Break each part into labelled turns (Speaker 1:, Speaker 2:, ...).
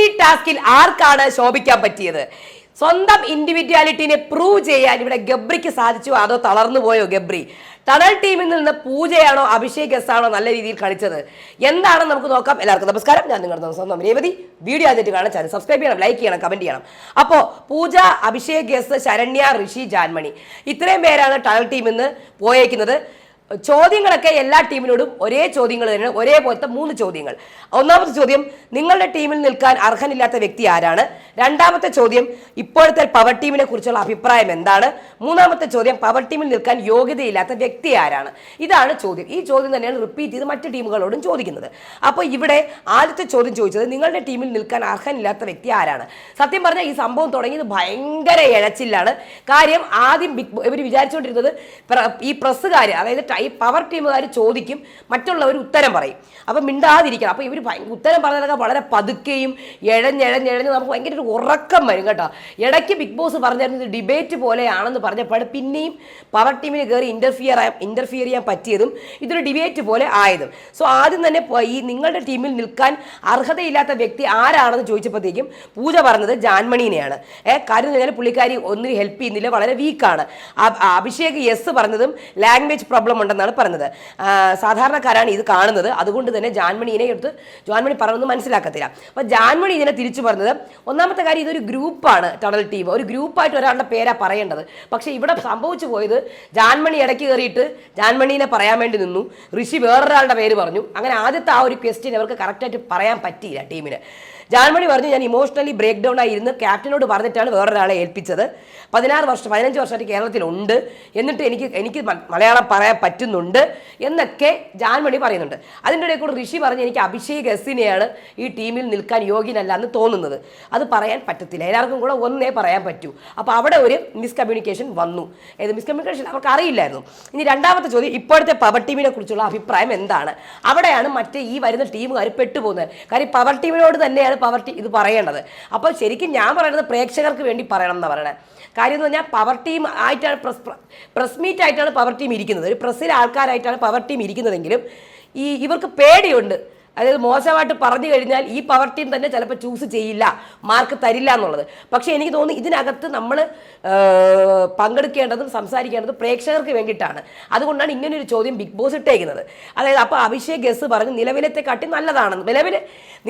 Speaker 1: Multi ടാസ്കിൽ ആർക്കാണ് ശോഭിക്കാൻ പറ്റിയത്? സ്വന്തം ഇൻഡിവിജ്വാലിറ്റിനെ പ്രൂവ് ചെയ്യാൻ ഇവിടെ ഗബ്രിക്ക് സാധിച്ചു. അതോ തളർന്നു പോയോ ഗബ്രി? ടണൽ ടീമിൽ നിന്ന് പൂജയാണോ അഭിഷേക് എസ് ആണോ നല്ല രീതിയിൽ കളിച്ചത്? എന്താണ് നമുക്ക് നോക്കാം. എല്ലാവർക്കും നമസ്കാരം. ഞാൻ നിങ്ങളുടെ സ്വന്തം രേവതി. വീഡിയോ ആദ്യമായിട്ട് കാണാൻ ചാനൽ സബ്സ്ക്രൈബ് ചെയ്യണം ലൈക്ക് ചെയ്യണം കമന്റ് ചെയ്യണം. അപ്പോൾ പൂജ അഭിഷേക് എസ് ശരണ്യ ഋഷി ജാൻമണി. ഇത്രയും പേരാണ് ടണൽ ടീമിൽ നിന്ന് പോയേക്കുന്നത്. ചോദ്യങ്ങളൊക്കെ എല്ലാ ടീമിനോടും ഒരേ ചോദ്യങ്ങൾ തന്നെ ഒരേപോലത്തെ മൂന്ന് ചോദ്യങ്ങൾ. ഒന്നാമത്തെ ചോദ്യം നിങ്ങളുടെ ടീമിൽ നിൽക്കാൻ അർഹനില്ലാത്ത വ്യക്തി ആരാണ്? രണ്ടാമത്തെ ചോദ്യം ഇപ്പോഴത്തെ പവർ ടീമിനെ കുറിച്ചുള്ള അഭിപ്രായം എന്താണ്? മൂന്നാമത്തെ ചോദ്യം പവർ ടീമിൽ നിൽക്കാൻ യോഗ്യതയില്ലാത്ത വ്യക്തി ആരാണ്? ഇതാണ് ചോദ്യം. ഈ ചോദ്യം തന്നെയാണ് റിപ്പീറ്റ് ചെയ്ത് മറ്റു ടീമുകളോടും ചോദിക്കുന്നത്. അപ്പോൾ ഇവിടെ ആദ്യത്തെ ചോദ്യം ചോദിച്ചത് നിങ്ങളുടെ ടീമിൽ നിൽക്കാൻ അർഹനില്ലാത്ത വ്യക്തി ആരാണ്? സത്യം പറഞ്ഞാൽ ഈ സംഭവം തുടങ്ങിയത് ഭയങ്കര ഇഴച്ചിലാണ്. കാര്യം ആദ്യം ബിഗ് ഇവർ വിചാരിച്ചുകൊണ്ടിരുന്നത് ഈ പ്രസ്സുകാർ അതായത് ടൈ പവർ ടീമുകാർ ചോദിക്കും മറ്റുള്ളവർ ഉത്തരം പറയും. അപ്പം മിണ്ടാതിരിക്കണം. അപ്പോൾ ഇവർ ഉത്തരം പറഞ്ഞതൊക്കെ വളരെ പതുക്കെയും എഴഞ്ഞെഴഞ്ഞെഴഞ്ഞ് നമുക്ക് ഭയങ്കര ഒരു ഉറക്കം വരും കേട്ടോ. ഇടയ്ക്ക് ബിഗ് ബോസ് പറഞ്ഞിരുന്നത് ഡിബേറ്റ് പോലെയാണെന്ന് പറഞ്ഞപ്പോൾ പിന്നെയും പവർ ടീമിന് കയറി ഇന്റർഫിയർ ഇന്റർഫിയർ ചെയ്യാൻ പറ്റിയതും ഇതൊരു ഡിബേറ്റ് പോലെ ആയതും. സോ ആദ്യം തന്നെ ഈ നിങ്ങളുടെ ടീമിൽ നിൽക്കാൻ അർഹതയില്ലാത്ത വ്യക്തി ആരാണെന്ന് ചോദിച്ചപ്പോഴത്തേക്കും പൂജ പറഞ്ഞത് ജാൻമണീനെയാണ്. ഏ കാര്യം എന്ന് പുള്ളിക്കാരി ഒന്നിനും ഹെൽപ്പ് ചെയ്യുന്നില്ല വളരെ വീക്കാണ് അഭിഷേക് യെസ് പറഞ്ഞതും ലാംഗ്വേജ് പ്രോബ്ലം ഉണ്ടെന്നാണ് പറഞ്ഞത്. സാധാരണക്കാരാണ് ഇത് കാണുന്നത്. അതുകൊണ്ട് തന്നെ ജാൻമണിയെ എടുത്ത് ജാൻമണി പറഞ്ഞൊന്നും മനസ്സിലാക്കത്തില്ല. അപ്പോൾ ജാൻമണി ഇതിനെ തിരിച്ചു പറഞ്ഞത് ഒന്നാമത്തെ കാര്യം ഇതൊരു ഗ്രൂപ്പാണ് ടണൽ ടീം. ഒരു ഗ്രൂപ്പായിട്ട് ഒരാളുടെ പേരാ പറയേണ്ടത്. പക്ഷേ ഇവിടെ സംഭവിച്ചു പോയത് ജാൻമണി ഇടയ്ക്ക് കയറിയിട്ട് ജാൻമണീനെ പറയാൻ വേണ്ടി നിന്നു. ഋഷി വേറൊരാളുടെ പേര് പറഞ്ഞു. അങ്ങനെ ആദ്യത്തെ ആ ഒരു ക്വസ്റ്റ്യൻ അവർക്ക് കറക്റ്റായിട്ട് പറയാൻ പറ്റിയില്ല ടീമിന്. ജാൻമണി പറഞ്ഞു ഞാൻ ഇമോഷണലി ബ്രേക്ക് ഡൗൺ ആയിരുന്നു ക്യാപ്റ്റനോട് പറഞ്ഞിട്ടാണ് വേറൊരാളെ ഏൽപ്പിച്ചത്. പതിനാറ് വർഷം പതിനഞ്ച് വർഷമായിട്ട് കേരളത്തിലുണ്ട്. എന്നിട്ട് എനിക്ക് എനിക്ക് മലയാളം പറയാൻ പറ്റുന്നുണ്ട് എന്നൊക്കെ ജാൻമണി പറയുന്നുണ്ട്. അതിന്റെ ഇടയിൽ കൂടെ ഋഷി പറഞ്ഞ് എനിക്ക് അഭിഷേക് എസിനെയാണ് ഈ ടീമിൽ നിൽക്കാൻ യോഗ്യനല്ല എന്ന് തോന്നുന്നത്. അത് പറയാൻ പറ്റത്തില്ല. എല്ലാവർക്കും കൂടെ ഒന്നേ പറയാൻ പറ്റൂ. അപ്പോൾ അവിടെ ഒരു മിസ്കമ്മ്യൂണിക്കേഷൻ വന്നു. ഏത് മിസ്കമ്മ്യൂണിക്കേഷൻ അവർക്ക് അറിയില്ലായിരുന്നു. ഇനി രണ്ടാമത്തെ ചോദ്യം ഇപ്പോഴത്തെ പവർ ടീമിനെ കുറിച്ചുള്ള അഭിപ്രായം എന്താണ്? അവിടെയാണ് മറ്റേ ഈ വരുന്ന ടീമുകാർ പെട്ടുപോകുന്നത്. കാര്യം പവർ ടീമിനോട് തന്നെയാണ് പവർ ടീം ഇത് പറയേണ്ടത്. അപ്പോൾ ശരിക്കും ഞാൻ പറയുന്നത് പ്രേക്ഷകർക്ക് വേണ്ടി പറയണം എന്നാണ് പറയണത് കാര്യം എന്ന് പറഞ്ഞാൽ പവർ ടീം ആയിട്ടാണ് പ്രസ് പ്രസ് മീറ്റ് ആയിട്ടാണ് പവർ ടീം ഇരിക്കുന്നത്. ഒരു പ്രസ്സിലെ ആൾക്കാരായിട്ടാണ് പവർ ടീം ഇരിക്കുന്നതെങ്കിലും ഈ ഇവർക്ക് പേടിയുണ്ട്. അതായത് മോശമായിട്ട് പറഞ്ഞു കഴിഞ്ഞാൽ ഈ പവർ ടീം തന്നെ ചിലപ്പോൾ ചൂസ് ചെയ്യില്ല മാർക്ക് തരില്ല എന്നുള്ളത്. പക്ഷേ എനിക്ക് തോന്നുന്നു ഇതിനകത്ത് നമ്മൾ പങ്കെടുക്കേണ്ടതും സംസാരിക്കേണ്ടതും പ്രേക്ഷകർക്ക് വേണ്ടിയിട്ടാണ്. അതുകൊണ്ടാണ് ഇങ്ങനൊരു ചോദ്യം ബിഗ് ബോസ് ഇട്ടേക്കുന്നത്. അതായത് അപ്പോൾ അഭിഷേക് ഗസ് പറഞ്ഞ് നിലവിലത്തെ കാട്ടി നല്ലതാണെന്ന്. നിലവിൽ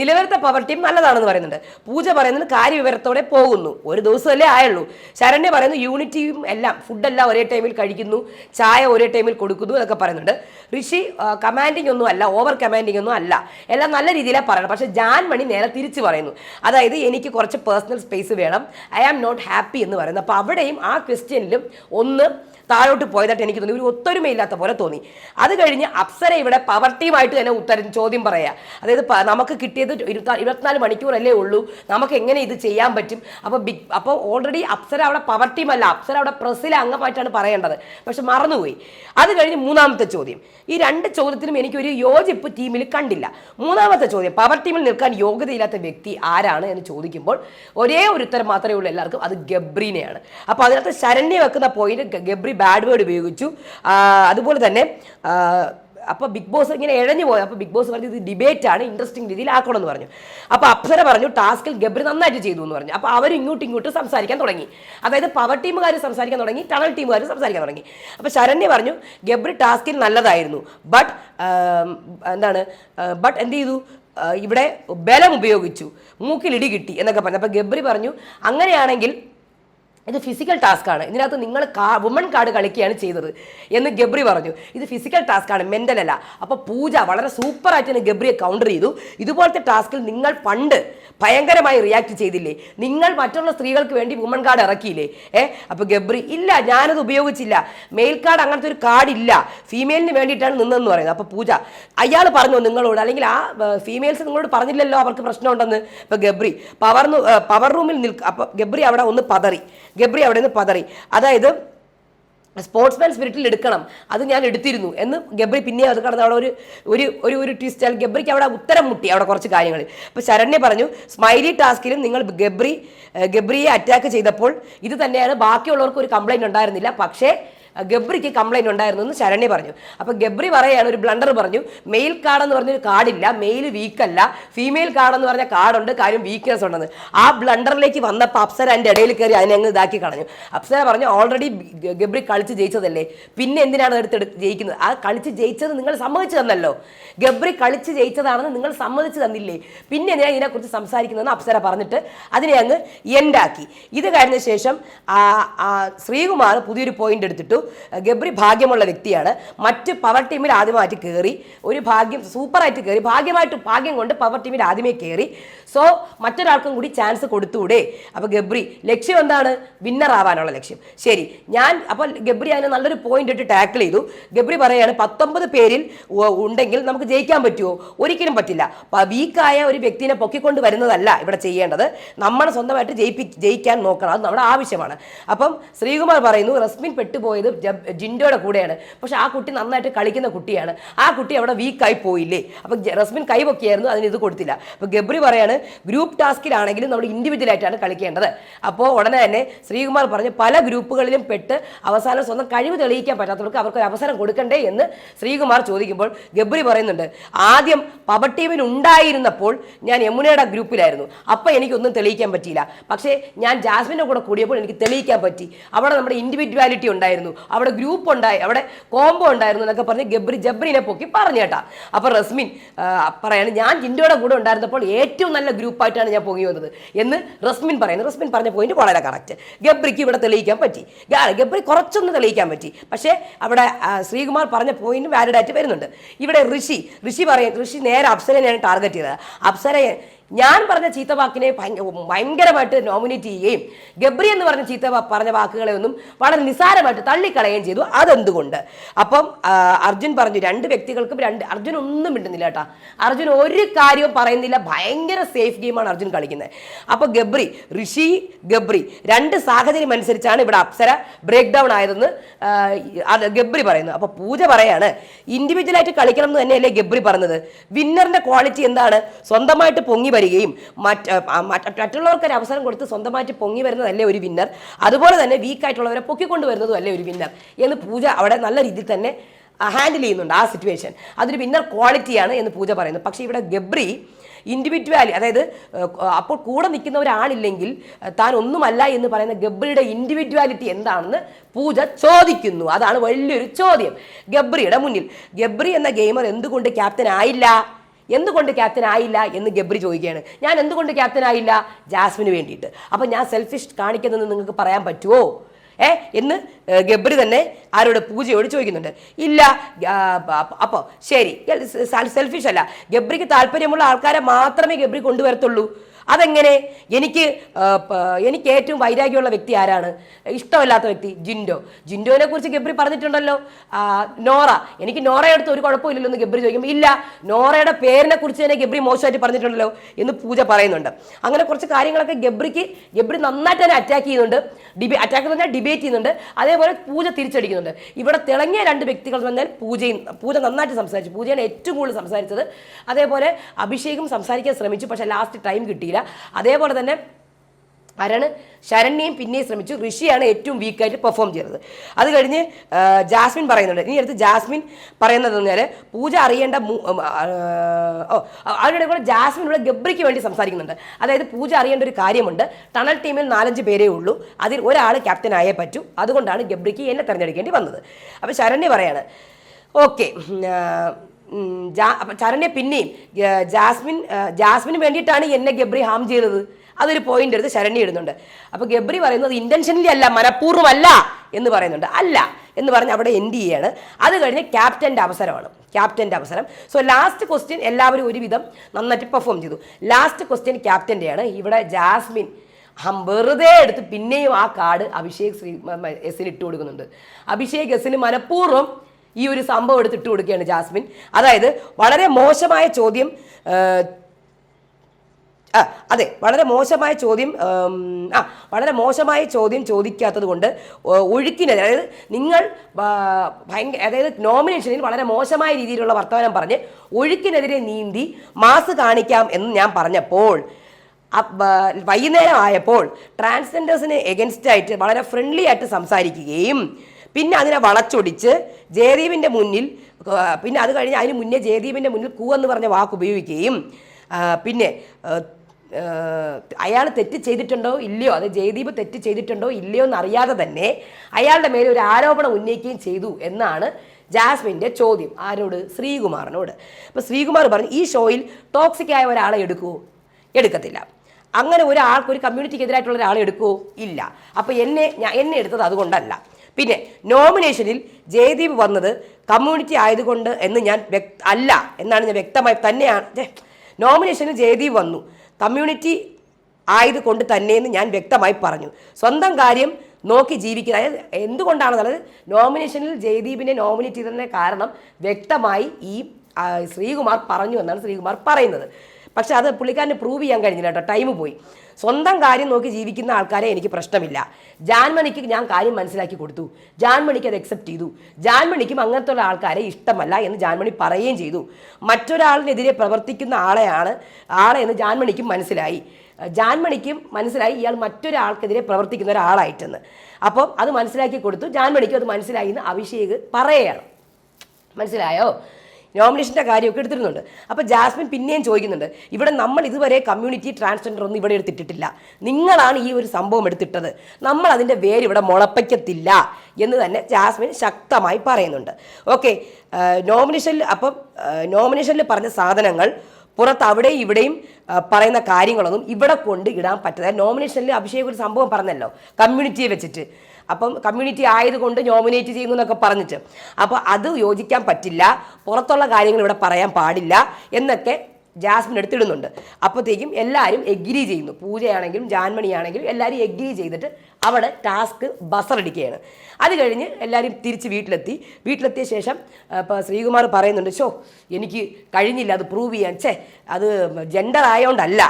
Speaker 1: നിലവിലത്തെ പവർ ടീം നല്ലതാണെന്ന് പറയുന്നുണ്ട്. പൂജ പറയുന്നത് കാര്യവിവരത്തോടെ പോകുന്നു. ഒരു ദിവസമല്ലേ ആയുള്ളൂ. ശരണ്യ പറയുന്നു യൂണിറ്റിയും എല്ലാം ഫുഡെല്ലാം ഒരേ ടൈമിൽ കഴിക്കുന്നു ചായ ഒരേ ടൈമിൽ കൊടുക്കുന്നു എന്നൊക്കെ പറയുന്നുണ്ട്. ഋഷി കമാൻഡിങ് ഒന്നും അല്ല ഓവർ കമാൻഡിങ് ഒന്നും അല്ല. എല്ലാം നല്ല രീതിയിലാണ് പറയണം പക്ഷേ ജാൻമണി നേരെ തിരിച്ച് പറയുന്നു. അതായത് എനിക്ക് കുറച്ച് പേഴ്സണൽ സ്പേസ് വേണം. ഐ ആം നോട്ട് ഹാപ്പി എന്ന് പറയുന്നത് അപ്പോൾ അവിടെയും ആ ക്വസ്റ്റ്യനിലും ഒന്ന് താഴോട്ട് പോയതായിട്ട് എനിക്ക് തോന്നി. ഒരു ഒത്തൊരുമയില്ലാത്ത പോലെ തോന്നി. അത് കഴിഞ്ഞ് അപ്സര ഇവിടെ പവർ ടീമായിട്ട് തന്നെ ഉത്തരം ചോദ്യം പറയാ. അതായത് നമുക്ക് കിട്ടിയത് ഇരുപത്തി ഇരുപത്തിനാല് മണിക്കൂറല്ലേ ഉള്ളൂ. നമുക്ക് എങ്ങനെ ഇത് ചെയ്യാൻ പറ്റും? അപ്പോൾ ബിഗ് അപ്പോൾ ഓൾറെഡി അപ്സര അവിടെ പവർ ടീമല്ല അപ്സര അവിടെ പ്രസിലെ അംഗമായിട്ടാണ് പറയേണ്ടത്. പക്ഷെ മറന്നുപോയി. അത് കഴിഞ്ഞ് മൂന്നാമത്തെ ചോദ്യം. ഈ രണ്ട് ചോദ്യത്തിനും എനിക്കൊരു യോജിപ്പ് ടീമിൽ കണ്ടില്ല. മൂന്നാമത്തെ ചോദ്യം പവർ ടീമിൽ നിൽക്കാൻ യോഗ്യതയില്ലാത്ത വ്യക്തി ആരാണ് എന്ന് ചോദിക്കുമ്പോൾ ഒരേ ഒരു ഉത്തരം മാത്രമേ ഉള്ളൂ എല്ലാവർക്കും. അത് ഗബ്രീനെയാണ്. അപ്പോൾ അതിനകത്ത് ശരണ്യ വെക്കുന്ന പോയിന്റ് ഗബ്രി ബാഡ് വേർഡ് ഉപയോഗിച്ചു. അതുപോലെ തന്നെ അപ്പൊ അപ്പോൾ ബിഗ് ബോസ് ഇങ്ങനെ ഇഴഞ്ഞു പോയി. അപ്പോൾ ബിഗ് ബോസ് പറഞ്ഞു ഇത് ഡിബേറ്റ് ആണ് ഇൻട്രസ്റ്റിംഗ് രീതിയിൽ ആക്കണമെന്ന് പറഞ്ഞു. അപ്പോൾ അപ്സര പറഞ്ഞു ടാസ്കിൽ ഗബ്രി നന്നായിട്ട് ചെയ്തു എന്ന് പറഞ്ഞു. അപ്പോൾ അവർ ഇങ്ങോട്ടും ഇങ്ങോട്ടും സംസാരിക്കാൻ തുടങ്ങി. അതായത് പവർ ടീമുകാർ സംസാരിക്കാൻ തുടങ്ങി ടണൽ ടീമുകാർ സംസാരിക്കാൻ തുടങ്ങി. അപ്പോൾ ശരണ്യ പറഞ്ഞു ഗബ്രി ടാസ്കിൽ നല്ലതായിരുന്നു. ബട്ട് എന്താണ് ബട്ട് എന്ത് ചെയ്തു? ഇവിടെ ബലം ഉപയോഗിച്ചു. മൂക്കിൽ ഇടി കിട്ടി എന്നൊക്കെ പറഞ്ഞു. അപ്പോൾ ഗബ്രി പറഞ്ഞു അങ്ങനെയാണെങ്കിൽ ഇത് ഫിസിക്കൽ ടാസ്ക്കാണ് ഇതിനകത്ത് നിങ്ങൾ കാ വുമൺ കാർഡ് കളിക്കുകയാണ് ചെയ്തത്. എന്ന് ഗബ്രി പറഞ്ഞു. ഇത് ഫിസിക്കൽ ടാസ്ക്കാണ് മെന്റൽ അല്ല. അപ്പോൾ പൂജ വളരെ സൂപ്പറായിട്ട് തന്നെ ഗബ്രിയെ കൗണ്ടർ ചെയ്തു. ഇതുപോലത്തെ ടാസ്കിൽ നിങ്ങൾ പണ്ട് ഭയങ്കരമായി റിയാക്ട് ചെയ്തില്ലേ? നിങ്ങൾ മറ്റുള്ള സ്ത്രീകൾക്ക് വേണ്ടി വുമൺ കാർഡ് ഇറക്കിയില്ലേ? ഏ? അപ്പോൾ ഗബ്രി ഇല്ല ഞാനത് ഉപയോഗിച്ചില്ല. മെയിൽ കാർഡ് അങ്ങനത്തെ ഒരു കാർഡ് ഇല്ല. ഫീമെയിലിന് വേണ്ടിയിട്ടാണ് നിന്നെന്ന് പറയുന്നത്. അപ്പോൾ പൂജ അയാൾ പറഞ്ഞു നിങ്ങളോട്? അല്ലെങ്കിൽ ആ ഫീമെയിൽസ് നിങ്ങളോട് പറഞ്ഞില്ലല്ലോ അവർക്ക് പ്രശ്നമുണ്ടെന്ന്? ഇപ്പോൾ ഗബ്രി പവർ പവർ റൂമിൽ നിൽക്കുക അപ്പോൾ ഗബ്രി അവിടെ ഒന്ന് പതറി. ഗബ്രി അവിടെ നിന്ന് പതറി. അതായത് സ്പോർട്സ്മാൻ സ്പിരിറ്റിൽ എടുക്കണം. അത് ഞാൻ എടുത്തിരുന്നു. എന്ന് ഗബ്രി പിന്നെ അത് കടന്ന് അവിടെ ഒരു ഒരു ഒരു ട്വിസ്റ്റ് ട്വിസ്റ്റ് ഗബ്രിക്ക് അവിടെ ഉത്തരം മുട്ടി അവിടെ കുറച്ച് കാര്യങ്ങൾ. അപ്പോൾ ശരണ്യ പറഞ്ഞു സ്മൈലി ടാസ്കിലും നിങ്ങൾ ഗബ്രി ഗബ്രിയെ അറ്റാക്ക് ചെയ്തപ്പോൾ ഇത് തന്നെയാണ് ബാക്കിയുള്ളവർക്ക് ഒരു കംപ്ലൈന്റ് ഉണ്ടായിരുന്നില്ല. പക്ഷേ ഗബ്രിക്ക് കംപ്ലൈന്റ് ഉണ്ടായിരുന്നു എന്ന് ശരണ്യ പറഞ്ഞു. അപ്പോൾ ഗബ്രി പറയുകയാണ് ഒരു ബ്ലണ്ടർ പറഞ്ഞു മെയിൽ കാർഡ് എന്ന് പറഞ്ഞൊരു കാർഡില്ല മെയിൽ വീക്കല്ല ഫീമെയിൽ കാർഡ് എന്ന് പറഞ്ഞ കാർഡുണ്ട് കാര്യം വീക്ക്നെസ് ഉണ്ടെന്ന്. ആ ബ്ലണ്ടറിലേക്ക് വന്നപ്പോൾ അപ്സര എന്റെ ഇടയിൽ കയറി അതിനെ അങ്ങ് ഇതാക്കി കളഞ്ഞു. അപ്സര പറഞ്ഞു ഓൾറെഡി ഗബ്രി കളിച്ച് ജയിച്ചതല്ലേ പിന്നെ എന്തിനാണ് എടുത്ത് ജയിക്കുന്നത്? ആ കളിച്ച് ജയിച്ചത് നിങ്ങൾ സമ്മതിച്ചു തന്നല്ലോ. ഗബ്രി കളിച്ച് ജയിച്ചതാണെന്ന് നിങ്ങൾ സമ്മതിച്ചു തന്നില്ലേ പിന്നെ എന്തിനാണ് ഇതിനെക്കുറിച്ച് സംസാരിക്കുന്നതെന്ന് അപ്സര പറഞ്ഞിട്ട് അതിനെ അങ്ങ് എൻഡാക്കി ഇത് കഴിഞ്ഞ ശേഷം ശ്രീകുമാർ പുതിയൊരു പോയിന്റ് എടുത്തിട്ടു. ഗബ്രി ഭാഗ്യമുള്ള വ്യക്തിയാണ്. മറ്റ് പവർ ടീമിൽ ആദ്യമായിട്ട് കയറി ഒരു ഭാഗ്യം സൂപ്പറായിട്ട് കയറി ഭാഗ്യമായിട്ട് ഭാഗ്യം കൊണ്ട് പവർ ടീമിൽ ആദ്യമേ കയറി സോ മറ്റൊരാൾക്കും കൂടി ചാൻസ് കൊടുത്തൂടെ അപ്പോൾ ഗബ്രി ലക്ഷ്യം എന്താണ്? വിന്നർ ആവാനുള്ള ലക്ഷ്യം. ശരി ഞാൻ അപ്പോൾ ഗബ്രി അതിന് നല്ലൊരു പോയിന്റ് ഇട്ട് ടാക്കിൾ ചെയ്തു. ഗബ്രി പറയുകയാണ് പത്തൊമ്പത് പേരിൽ ഉണ്ടെങ്കിൽ നമുക്ക് ജയിക്കാൻ പറ്റുമോ? ഒരിക്കലും പറ്റില്ല. വീക്കായ ഒരു വ്യക്തിനെ പൊക്കിക്കൊണ്ട് വരുന്നതല്ല ഇവിടെ ചെയ്യേണ്ടത്. നമ്മൾ സ്വന്തമായിട്ട് ജയിപ്പി ജയിക്കാൻ നോക്കണം. അത് നമ്മുടെ ആവശ്യമാണ്. അപ്പം ശ്രീകുമാർ പറയുന്നു റസ്മിൻ പെട്ടുപോയത് ജബ്- ജിൻഡോയുടെ കൂടെയാണ്. പക്ഷെ ആ കുട്ടി നന്നായിട്ട് കളിക്കുന്ന കുട്ടിയാണ്. ആ കുട്ടി അവിടെ വീക്കായി പോയില്ലേ? അപ്പം റസ്മിൻ കൈപൊക്കിയായിരുന്നു അതിന് ഇത് കൊടുത്തില്ല. അപ്പോൾ ഗബ്രി പറയാണ് ഗ്രൂപ്പ് ടാസ്കിലാണെങ്കിലും നമ്മൾ ഇൻഡിവിജ്വൽ ആയിട്ടാണ് കളിക്കേണ്ടത്. അപ്പോൾ ഉടനെ തന്നെ ശ്രീകുമാർ പറഞ്ഞു പല ഗ്രൂപ്പുകളിലും പെട്ട് അവസാനം സ്വന്തം കഴിവ് തെളിയിക്കാൻ പറ്റാത്തവർക്ക് അവർക്ക് ഒരു അവസരം കൊടുക്കണ്ടേ? എന്ന് ശ്രീകുമാർ ചോദിക്കുമ്പോൾ ഗബ്രി പറയുന്നുണ്ട് ആദ്യം പവർ ടീമിൽ ഉണ്ടായിരുന്നപ്പോൾ ഞാൻ യമുനയുടെ ഗ്രൂപ്പിലായിരുന്നു. അപ്പം എനിക്കൊന്നും തെളിയിക്കാൻ പറ്റിയില്ല. പക്ഷേ ഞാൻ ജാസ്മിന്റെ കൂടെ കൂടിയപ്പോൾ എനിക്ക് തെളിയിക്കാൻ പറ്റി. അവിടെ നമ്മുടെ ഇൻഡിവിജ്വാലിറ്റി ഉണ്ടായിരുന്നു. അവിടെ ഗ്രൂപ്പ് ഉണ്ടായി അവിടെ കോംബോ ഉണ്ടായിരുന്നു എന്നൊക്കെ പറഞ്ഞ് ഗബ്രി ജബ്രിനെ പൊക്കി പറഞ്ഞു കേട്ടാ. അപ്പോൾ റസ്മിൻ പറയാണ് ഞാൻ ജിൻഡോയുടെ കൂടെ ഉണ്ടായിരുന്നപ്പോൾ ഏറ്റവും നല്ല ഗ്രൂപ്പായിട്ടാണ് ഞാൻ പൊങ്ങി വന്നത് എന്ന് റസ്മിൻ പറയുന്നു. റസ്മിൻ പറഞ്ഞ പോയിന്റ് വളരെ കറക്റ്റ് ഗബ്രിക്ക് ഇവിടെ തെളിയിക്കാൻ പറ്റി. ഗബ്രി കുറച്ചൊന്ന് തെളിയിക്കാൻ പറ്റി. പക്ഷേ അവിടെ ശ്രീകുമാർ പറഞ്ഞ പോയിന്റ് വാലിഡായിട്ട് വരുന്നുണ്ട്. ഇവിടെ ഋഷി ഋഷി പറയും ഋഷി നേരെ അപ്സരനെയാണ് ടാർഗറ്റ് ചെയ്തത്. അപ്സരയെ ഞാൻ പറഞ്ഞ ചീത്ത വാക്കിനെ ഭയങ്കരമായിട്ട് നോമിനേറ്റ് ചെയ്യുകയും ഗബ്രി എന്ന് പറഞ്ഞ ചീത്ത പറഞ്ഞ വാക്കുകളെ ഒന്നും വളരെ നിസ്സാരമായിട്ട് തള്ളിക്കളയുകയും ചെയ്തു. അതെന്തുകൊണ്ട്? അപ്പം അർജുൻ പറഞ്ഞു രണ്ട് വ്യക്തികൾക്കും രണ്ട് അർജുൻ ഒന്നും മിണ്ടുന്നില്ല കേട്ടാ. അർജുൻ ഒരു കാര്യവും പറയുന്നില്ല. ഭയങ്കര സേഫ് ഗെയിമാണ് അർജുൻ കളിക്കുന്നത്. അപ്പോൾ ഗബ്രി ഋഷി ഗബ്രി രണ്ട് സാഹചര്യം അനുസരിച്ചാണ് ഇവിടെ അപ്സര ബ്രേക്ക് ഡൗൺ ആയതെന്ന് ഗബ്രി പറയുന്നു അപ്പോൾ പൂജ പറയാണ് ഇൻഡിവിജ്വലായിട്ട് കളിക്കണം എന്ന് തന്നെയല്ലേ ഗബ്രി പറഞ്ഞത്? വിന്നറിന്റെ ക്വാളിറ്റി എന്താണ്? സ്വന്തമായിട്ട് പൊങ്ങി വരികയും മറ്റ് മറ്റുള്ളവർക്ക് ഒരു അവസരം കൊടുത്ത് സ്വന്തമായിട്ട് പൊങ്ങി വരുന്നതല്ലേ ഒരു വിന്നർ അതുപോലെ തന്നെ വീക്കായിട്ടുള്ളവരെ പൊക്കിക്കൊണ്ട് വരുന്നതും അല്ലേ ഒരു വിന്നർ എന്ന് പൂജ അവിടെ നല്ല രീതിയിൽ തന്നെ ഹാൻഡിൽ ചെയ്യുന്നുണ്ട് ആ സിറ്റുവേഷൻ അതൊരു വിന്നർ ക്വാളിറ്റിയാണ് എന്ന് പൂജ പറയുന്നു. പക്ഷേ ഇവിടെ ഗബ്രി ഇൻഡിവിജ്വാലി അതായത് അപ്പോൾ കൂടെ നിൽക്കുന്ന ഒരാളില്ലെങ്കിൽ താൻ ഒന്നുമല്ല എന്ന് പറയുന്ന ഗബ്രിയുടെ ഇൻഡിവിജ്വാലിറ്റി എന്താണെന്ന് പൂജ ചോദിക്കുന്നു. അതാണ് വലിയൊരു ചോദ്യം. ഗബ്രിയുടെ മുന്നിൽ ഗബ്രി എന്ന ഗെയിമർ എന്തുകൊണ്ട് ക്യാപ്റ്റൻ ആയില്ല? എന്തുകൊണ്ട് ക്യാപ്റ്റൻ ആയില്ല എന്ന് ഗബ്രി ചോദിക്കുകയാണ്. ഞാൻ എന്തുകൊണ്ട് ക്യാപ്റ്റൻ ആയില്ല? ജാസ്മിന് വേണ്ടിയിട്ട്. അപ്പം ഞാൻ സെൽഫിഷ് കാണിക്കുന്നതെന്ന് നിങ്ങൾക്ക് പറയാൻ പറ്റുമോ ഏ? എന്ന് ഗബ്രി തന്നെ ആരോട് പൂജയോട് ചോദിക്കുന്നുണ്ട്. ഇല്ല അപ്പോൾ ശരി. സെൽഫിഷ് അല്ല. ഗബ്രിക്ക് താല്പര്യമുള്ള ആൾക്കാരെ മാത്രമേ ഗബ്രി കൊണ്ടുവരത്തുള്ളൂ. അതെങ്ങനെ? എനിക്ക് എനിക്ക് ഏറ്റവും വൈരാഗ്യമുള്ള വ്യക്തി ആരാണ്? ഇഷ്ടമില്ലാത്ത വ്യക്തി ജിൻഡോ. ജിൻഡോനെ കുറിച്ച് ഗബ്രി പറഞ്ഞിട്ടുണ്ടല്ലോ. നോറ. എനിക്ക് നോറയെടുത്ത് ഒരു കുഴപ്പമില്ലല്ലോ എന്ന് ഗബ്രി ചോദിക്കും ഇല്ല നോറയുടെ പേരിനെ കുറിച്ച് തന്നെ ഗബ്രി മോശമായിട്ട് പറഞ്ഞിട്ടുണ്ടല്ലോ എന്ന് പൂജ പറയുന്നുണ്ട്. അങ്ങനെ കുറച്ച് കാര്യങ്ങളൊക്കെ ഗബ്രിക്ക് ഗബ്രി നന്നായിട്ട് തന്നെ അറ്റാക്ക് ചെയ്യുന്നുണ്ട്. ഡിബേ അറ്റാക്ക് എന്ന് പറഞ്ഞാൽ ഡിബേറ്റ് ചെയ്യുന്നുണ്ട്. അതേപോലെ പൂജ തിരിച്ചടിക്കുന്നുണ്ട്. ഇവിടെ തിളങ്ങിയ രണ്ട് വ്യക്തികൾ പറഞ്ഞാൽ പൂജയും പൂജ നന്നായിട്ട് സംസാരിച്ചു. പൂജയാണ് ഏറ്റവും കൂടുതൽ സംസാരിച്ചത്. അതേപോലെ അഭിഷേകും സംസാരിക്കാൻ ശ്രമിച്ചു. പക്ഷേ ലാസ്റ്റ് ടൈം കിട്ടിയില്ല. അതേപോലെ തന്നെ ആരാണ്? ശരണ്യയും പിന്നെയും ശ്രമിച്ചു. ഋഷിയാണ് ഏറ്റവും വീക്കായിട്ട് പെർഫോം ചെയ്തത്. അത് കഴിഞ്ഞ് ജാസ്മിൻ പറയുന്നുണ്ട്. ഇനി അടുത്ത് ജാസ്മിൻ പറയുന്നത് പറഞ്ഞാൽ പൂജ അറിയേണ്ട ഓ അവരുടെ കൂടെ? ജാസ്മിൻ ഇവിടെ ഗബ്രിക്ക് വേണ്ടി സംസാരിക്കുന്നുണ്ട്. അതായത് പൂജ അറിയേണ്ട ഒരു കാര്യമുണ്ട്. ടണൽ ടീമിൽ നാലഞ്ച് പേരേ ഉള്ളൂ. അതിൽ ഒരാൾ ക്യാപ്റ്റൻ ആയേ പറ്റൂ. അതുകൊണ്ടാണ് ഗബ്രിക്ക് എന്നെ തിരഞ്ഞെടുക്കേണ്ടി വന്നത്. അപ്പോൾ ശരണ്യ പറയാണ് ഓക്കെ ശരണ്യ പിന്നെയും ജാസ്മിൻ ജാസ്മിന് വേണ്ടിയിട്ടാണ് എന്നെ ഗബ്രി ഹാം ചെയ്തത്. അതൊരു പോയിന്റ് എടുത്ത് ശരണ്യ ഇടുന്നുണ്ട്. അപ്പോൾ ഗബ്രി പറയുന്നത് ഇന്റൻഷനലി അല്ല മനഃപൂർവമല്ല എന്ന് പറയുന്നുണ്ട്. അല്ല എന്ന് പറഞ്ഞ് അവിടെ എൻഡ് ചെയ്യാണ്. അത് കഴിഞ്ഞ് ക്യാപ്റ്റന്റെ അവസരമാണ്. ക്യാപ്റ്റന്റെ അവസരം. സോ ലാസ്റ്റ് ക്വസ്റ്റ്യൻ എല്ലാവരും ഒരുവിധം നന്നായിട്ട് പെർഫോം ചെയ്തു. ലാസ്റ്റ് ക്വസ്റ്റ്യൻ ക്യാപ്റ്റന്റെയാണ് ഇവിടെ ജാസ്മിൻ ഹം വെറുതെ എടുത്ത് പിന്നെയും ആ കാർഡ് അഭിഷേക് ശ്രീ എസിന് ഇട്ട് കൊടുക്കുന്നുണ്ട്. അഭിഷേക് എസിന് മനഃപൂർവം ഈ ഒരു സംഭവം എടുത്ത് ഇട്ട് കൊടുക്കുകയാണ് ജാസ്മിൻ. അതായത് വളരെ മോശമായ ചോദ്യം അതെ വളരെ മോശമായ ചോദ്യം ആ വളരെ മോശമായ ചോദ്യം ചോദിക്കാത്തത് കൊണ്ട് ഒഴുക്കിനെ അതായത് നിങ്ങൾ ഭയങ്കര അതായത് നോമിനേഷനിൽ വളരെ മോശമായ രീതിയിലുള്ള വർത്തമാനം പറഞ്ഞ് ഒഴുക്കിനെതിരെ നീന്തി മാസ് കാണിക്കാം എന്ന് ഞാൻ പറഞ്ഞപ്പോൾ വൈകുന്നേരം ആയപ്പോൾ ട്രാൻസ്ജെൻഡേഴ്സിന് എഗൻസ്റ്റ് ആയിട്ട് വളരെ ഫ്രണ്ട്ലി ആയിട്ട് സംസാരിക്കുകയും പിന്നെ അതിനെ വളച്ചൊടിച്ച് ജയദീപിന്റെ മുന്നിൽ പിന്നെ അത് കഴിഞ്ഞ് അതിന് മുന്നേ ജയദീപിന്റെ മുന്നിൽ കൂ എന്ന് പറഞ്ഞ വാക്ക് ഉപയോഗിക്കുകയും പിന്നെ അയാൾ തെറ്റ് ചെയ്തിട്ടുണ്ടോ ഇല്ലയോ? അത് ജയദീപ് തെറ്റ് ചെയ്തിട്ടുണ്ടോ ഇല്ലയോ എന്ന് അറിയാതെ തന്നെ അയാളുടെ മേലെ ഒരു ആരോപണം ഉന്നയിക്കുകയും ചെയ്തു എന്നാണ് ജാസ്മിന്റെ ചോദ്യം. ആരോട്? ശ്രീകുമാറിനോട്. അപ്പോൾ ശ്രീകുമാർ പറഞ്ഞു ഈ ഷോയിൽ ടോക്സിക് ആയ ഒരാളെ എടുക്കുമോ എടുക്കത്തില്ല. അങ്ങനെ ഒരാൾക്ക് ഒരു കമ്മ്യൂണിറ്റിക്കെതിരായിട്ടുള്ള ഒരാളെ എടുക്കുമോ ഇല്ല. അപ്പോൾ എന്നെ എന്നെ എടുത്തത് അതുകൊണ്ടല്ല. പിന്നെ നോമിനേഷനിൽ ജയദീപ് വന്നത് കമ്മ്യൂണിറ്റി ആയതുകൊണ്ട് എന്ന് ഞാൻ അല്ല എന്നാണ് ഞാൻ വ്യക്തമായി തന്നെയാണ് നോമിനേഷനിൽ ജയദീപ് വന്നു. കമ്മ്യൂണിറ്റി ആയതുകൊണ്ട് തന്നെയെന്ന് ഞാൻ വ്യക്തമായി പറഞ്ഞു. സ്വന്തം കാര്യം നോക്കി ജീവിക്കുന്ന അതായത് എന്തുകൊണ്ടാണ് നോമിനേഷനിൽ ജയദീപിനെ നോമിനേറ്റ് ചെയ്തതിന്റെ കാരണം വ്യക്തമായി ഈ ശ്രീകുമാർ പറഞ്ഞു എന്നാണ് ശ്രീകുമാർ പറയുന്നത്. പക്ഷെ അത് പുള്ളിക്കാരന് പ്രൂവ് ചെയ്യാൻ കഴിഞ്ഞില്ല കേട്ടോ. ടൈം പോയി. സ്വന്തം കാര്യം നോക്കി ജീവിക്കുന്ന ആൾക്കാരെ എനിക്ക് പ്രശ്നമില്ല. ജാൻമണിക്ക് ഞാൻ കാര്യം മനസ്സിലാക്കി കൊടുത്തു. ജാൻമണിക്ക് അത് അക്സെപ്റ്റ് ചെയ്തു. ജാൻമണിക്കും അങ്ങനത്തെ ഉള്ള ആൾക്കാരെ ഇഷ്ടമല്ല എന്ന് ജാൻമണി പറയുകയും ചെയ്തു. മറ്റൊരാളിനെതിരെ പ്രവർത്തിക്കുന്ന ആളെയാണ് ആളെ എന്ന് ജാൻമണിക്കും മനസ്സിലായി. ജാൻമണിക്കും മനസ്സിലായി ഇയാൾ മറ്റൊരാൾക്കെതിരെ പ്രവർത്തിക്കുന്ന ഒരാളായിട്ടെന്ന്. അപ്പോൾ അത് മനസ്സിലാക്കി കൊടുത്തു. ജാൻമണിക്കും അത് മനസ്സിലായി എന്ന് അഭിഷേക് പറയുകയാണ്. മനസ്സിലായോ? നോമിനേഷന്റെ കാര്യമൊക്കെ എടുത്തിരുന്നുണ്ട്. അപ്പോൾ ജാസ്മിൻ പിന്നെയും ചോദിക്കുന്നുണ്ട് ഇവിടെ നമ്മൾ ഇതുവരെ കമ്മ്യൂണിറ്റി ട്രാൻസ്ജെൻഡർ ഒന്നും ഇവിടെ എടുത്തിട്ടിട്ടില്ല. നിങ്ങളാണ് ഈ ഒരു സംഭവം എടുത്തിട്ടത്. നമ്മൾ അതിന്റെ വേര് ഇവിടെ മുളപ്പിക്കത്തില്ല. എന്ന് തന്നെ ജാസ്മിൻ ശക്തമായി പറയുന്നുണ്ട്. ഓക്കെ നോമിനേഷനിൽ അപ്പം നോമിനേഷനിൽ പറഞ്ഞ സാധനങ്ങൾ പുറത്ത് അവിടെ ഇവിടെയും പറയുന്ന കാര്യങ്ങളൊന്നും ഇവിടെ കൊണ്ട് ഇടാൻ പറ്റാതെ നോമിനേഷനിൽ അഭിഷേക് ഒരു സംഭവം പറഞ്ഞല്ലോ. കമ്മ്യൂണിറ്റിയെ വെച്ചിട്ട്. അപ്പം കമ്മ്യൂണിറ്റി ആയതുകൊണ്ട് നോമിനേറ്റ് ചെയ്യുന്നു എന്നൊക്കെ പറഞ്ഞിട്ട്. അപ്പോൾ അത് യോജിക്കാൻ പറ്റില്ല. പുറത്തുള്ള കാര്യങ്ങൾ ഇവിടെ പറയാൻ പാടില്ല. എന്നൊക്കെ ജാസ്മിൻ എടുത്തിടുന്നുണ്ട്. അപ്പോഴത്തേക്കും എല്ലാവരും എഗ്രി ചെയ്യുന്നു. പൂജയാണെങ്കിലും ജാൻമണിയാണെങ്കിലും എല്ലാവരും എഗ്രി ചെയ്തിട്ട് അവിടെ ടാസ്ക് ബസറടിക്കുകയാണ് അത് കഴിഞ്ഞ് എല്ലാവരും തിരിച്ച് വീട്ടിലെത്തി. വീട്ടിലെത്തിയ ശേഷം ഇപ്പോൾ ശ്രീകുമാർ പറയുന്നുണ്ട് ഷോ എനിക്ക് കഴിഞ്ഞില്ല അത് പ്രൂവ് ചെയ്യാൻ. ചേ അത് ജെൻഡർ ആയതുകൊണ്ടല്ല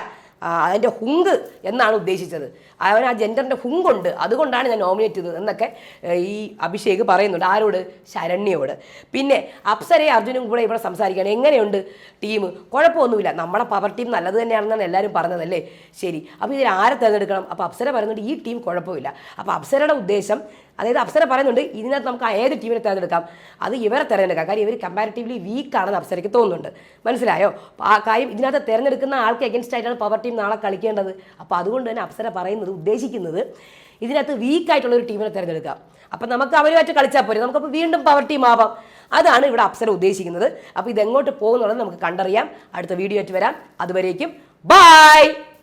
Speaker 1: അതിന്റെ ഹുങ്ക് എന്നാണ് ഉദ്ദേശിച്ചത്. അവൻ ആ ജെൻഡറിന്റെ ഹുങ്കുണ്ട്. അതുകൊണ്ടാണ് ഞാൻ നോമിനേറ്റ് ചെയ്തത് എന്നൊക്കെ ഈ അഭിഷേക് പറയുന്നുണ്ട്. ആരോട്? ശരണ്യയോട്. പിന്നെ അപ്സരയും അർജുനും കൂടെ ഇവിടെ സംസാരിക്കുകയാണ്. എങ്ങനെയുണ്ട് ടീം? കുഴപ്പമൊന്നുമില്ല. നമ്മുടെ പവർ ടീം നല്ലത് തന്നെയാണെന്നാണ് എല്ലാവരും പറഞ്ഞതല്ലേ? ശരി. അപ്പോൾ ഇതിൽ ആരെ തിരഞ്ഞെടുക്കണം? അപ്പോൾ അപ്സര പറയുന്നുണ്ട് ഈ ടീം കുഴപ്പമില്ല. അപ്പോൾ അപ്സരയുടെ ഉദ്ദേശം അതായത് അപ്സര പറയുന്നുണ്ട് ഇതിനകത്ത് നമുക്ക് ഏത് ടീമിനെ തിരഞ്ഞെടുക്കാം? അത് ഇവരെ തിരഞ്ഞെടുക്കാം. കാര്യം ഇവർ കമ്പാരിറ്റീവ്ലി വീക്ക് വീക്കാണെന്ന് അപ്സരയ്ക്ക് തോന്നുന്നുണ്ട്. മനസ്സിലായോ? ആ കാര്യം ഇതിനകത്ത് തിരഞ്ഞെടുക്കുന്ന ആൾക്ക് എഗൻസ്റ്റ് ആയിട്ടാണ് പവർ ടീം നാളെ കളിക്കേണ്ടത്. അപ്പോൾ അതുകൊണ്ട് തന്നെ അപ്സര പറയുന്നത് ഉദ്ദേശിക്കുന്നത് ഇതിനകത്ത് വീക്കായിട്ടുള്ള ഒരു ടീമിനെ തിരഞ്ഞെടുക്കാം. അപ്പം നമുക്ക് അവരുമായിട്ട് കളിച്ചാൽ പോരെ. നമുക്കപ്പോൾ വീണ്ടും പവർ ടീം ആവാം. അതാണ് ഇവിടെ അപ്സര ഉദ്ദേശിക്കുന്നത്. അപ്പോൾ ഇതെങ്ങോട്ട് പോകുന്നുള്ളത് നമുക്ക് കണ്ടറിയാം. അടുത്ത വീഡിയോ ആയിട്ട് വരാം. അതുവരേക്കും ബൈ